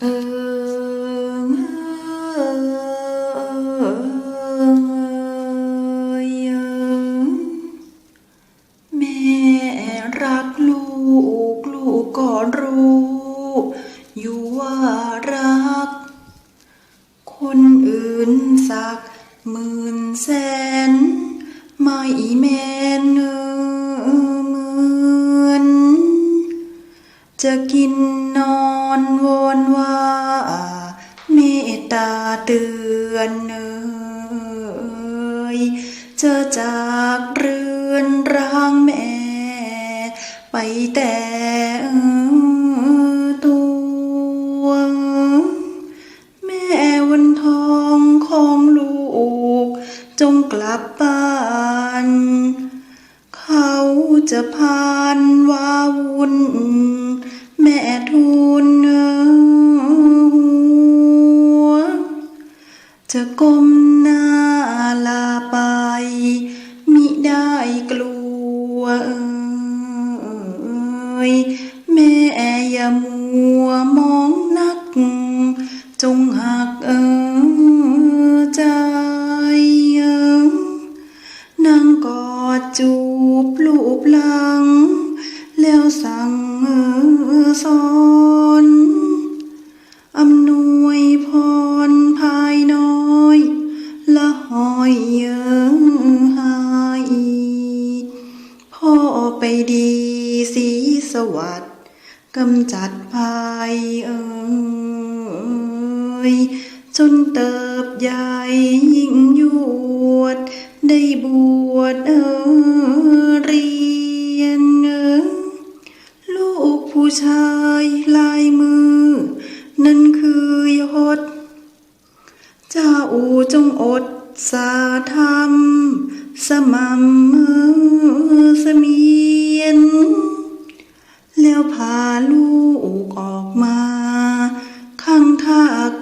เอิงเอยแม่รักลูก ลูกก็รู้ อยู่ว่ารัก คนอื่นสักหมื่นแสน ไม่แม่นเหมือนจะกิน อนวอนว่าเมตตาเตือนเอยจะจากเรือนร่างแม่ ไปแต่ตัวแม่วันทองของลูก จงกลับบ้านเขาจะพานวาวุ่นแม่ทูล จะก้มหน้าลาไป มิได้กลัวเอ่ยแม่อย่ามัวมองนัก จงหักเออใจเออนางกอดจูบลูบหลัง แล้วสั่งเออสอน สวัสดิ์กำจัดภายเอ่ยจนเติบใหญ่ยิ่งยวด ได้บวชเออเรียนเออลูกผู้ชายลายมือ นั่นคือยศเจ้าจงอดสาธรรม สม่ำเส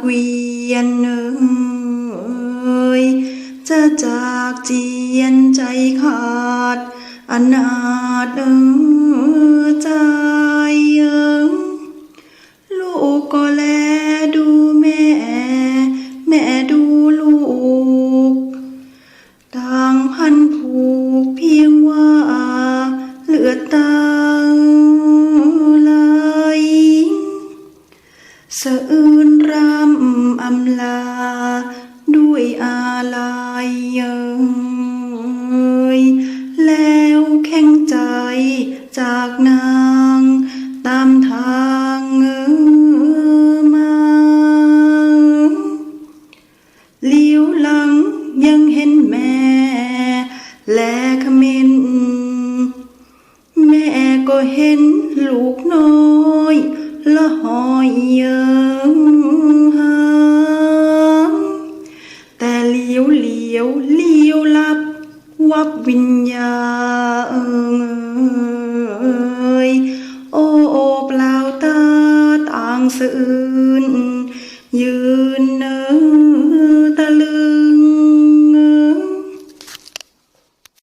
เวียนเอ่ยจะจากเจียนใจขาด อนาถเออใจเออลูกก็แลดูแม่ แม่ดูลูก ต่างพันผูกเพียงว่าเหลือตาไหลสะอื้น อายเอ่ยแล้วแข็งใจจากนางตามทางเออมาเลี้ยวหลังยังเห็นแม่ และขมินแม่ก็เห็นลูกน้อยละหอยเยิง ยวเลี้ยวเลี้ยวลับ วับวิญญาณโอ้โอเปล่าตาต่างสะอื่อ